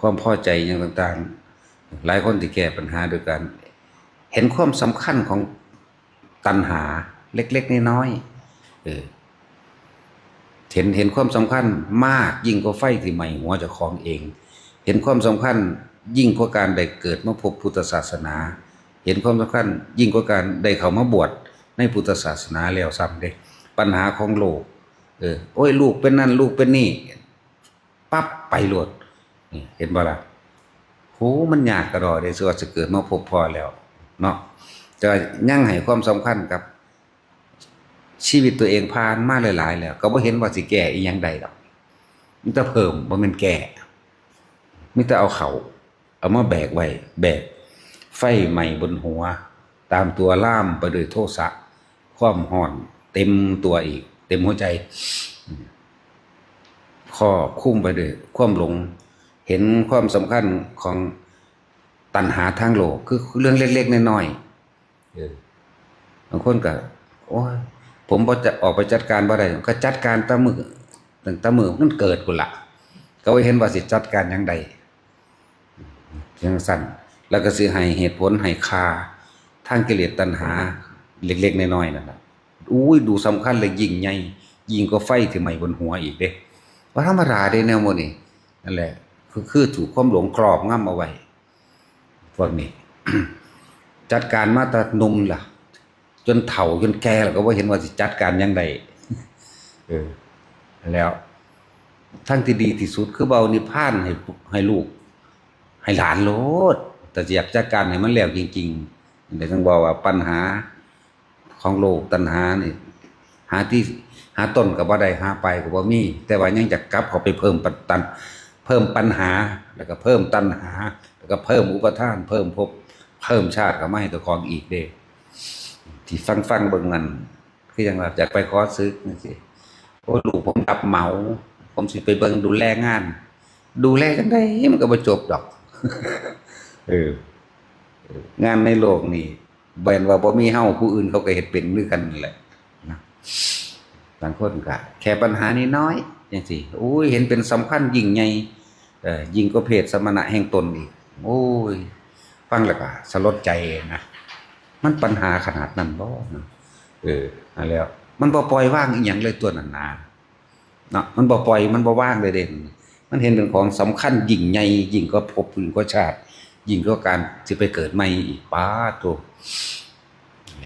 ความพอใจอย่างต่างๆ หลายคนที่แก้ปัญหาโดยการเห็นความสำคัญของตัณหาเล็กๆน้อยๆเออเห็นเห็นความสำคัญมากยิ่งกว่าไฟที่ไหม้หัวจ้าของเอง เห็นความสำคัญยิ่งกว่าการได้เกิดมาพบพุทธศาสนา เห็นความสำคัญยิ่งกว่าการได้เข้ามาบวชในพุทธศาสนาแล้วซ้ำเด้ปัญหาของโลก เออ โอ้ยลูกเป็นนั่นลูกเป็นนี่ ปั๊บไปโลด เห็นบ่ล่ะโหมันยากกระดอได้สิว่าจะเกิดมาพบพอแล้ว เนาะจะยั่งให้ความสำคัญกับ ชีวิตตัวเองผ่านมาหลายๆแล้ว ก็บ่เห็นว่าสิแก้อีหยังใดดอกมีแต่เพิ่มบ่แม่นแก้มีแต่เอาเขาเอามาแบกไว้ แบก ไฟใหม่บนหัว ตามตัวล่ามไปโดยโทสะความห่อนเต็มตัวอีก เต็มหัวใจข้อคุ้มไปด้วยความหลง เห็นความสำคัญของตัณหาทางโลก คือเรื่องเล็กๆน้อยๆเออบางคนก็โอ้ยผมพอจะออกไปจัดการบ่ได้ก็จัดการแตะมือตั้งแตะมือมันเกิดกุนละก็ไว้เห็นว่าสิจัดการอย่างใดอย่างสั้นแล้วก็สิให้เหตุผลให้คาทางกิเลสตัณหา เล็กๆน้อยๆนั่นแหละอุ้ยดูสำคัญเลยยิ่งใหญ่ยิ่งก็ไฟที่ไหม้บนหัวอีกเด้ว่าธรรมดาเด้แนวโมนี่นั่นแหละ คือคือถูกความหลงครอบงำเอาไว้พวกนี้ จัดการมาตานุ่มล่ะ จนเฒ่าจนแก่แล้วก็ว่าเห็นว่าสิจัดการยังไงเออ แล้วทั้งที่ดีที่สุดคือเบานิพานให้ให้ลูก ให้หลานโลด แต่อยากจัดการให้มันแล้วจริงๆเดี๋ยวต้องบอกว่าปัญหาของโลกตัณหานี่หาที่หาต้นกับว่าได้หาไปกับว่ามี แต่ว่ายังจะกลับเขาไปเพิ่มปันตัน เพิ่มปัญหา แล้วก็เพิ่มตัณหา แล้วก็เพิ่มอุปทาน เพิ่มภพเพิ่มชาติก็ไม่ให้ตัวของอีกเด้ที่ฟังฟังๆเบิ่งนั่นคือยังว่าอยากไปขอซื้อนั่สิโอ้ลูกผมรับเหมา ผมสิไปเบิ่งดูแลงาน ดูแลจังได้มันก็บ่จบดอก เอองานในโลกนี่แบนว่าบ่มีเฮาผู้อื่นเขาก็เฮ็ดเป็นคือกันนั่นแหละนะ บางคนก็แค่ปัญหานี้น้อยจังซี่โอ้ยเห็นเป็นสำคัญยิ่งใหญ่เออยิ่งกว่าเพศสมณะแห่งตนอีกโอ้ยฟังแล้วก็สลดใจนะมันปัญหาขนาดนั้นบ่นะเอออันแล้ว มันบ่ปล่อยว่างอีหยังเลยตัวนันนาเนาะมันบ่ปล่อยมันบ่ว่างเลยเด่นมันเห็นเป็นของสำคัญยิ่งใหญ่ยิ่งกว่าภพยิ่งกว่าชาติ ยิ่งกว่าการสิไปเกิดใหม่อีกป้าโต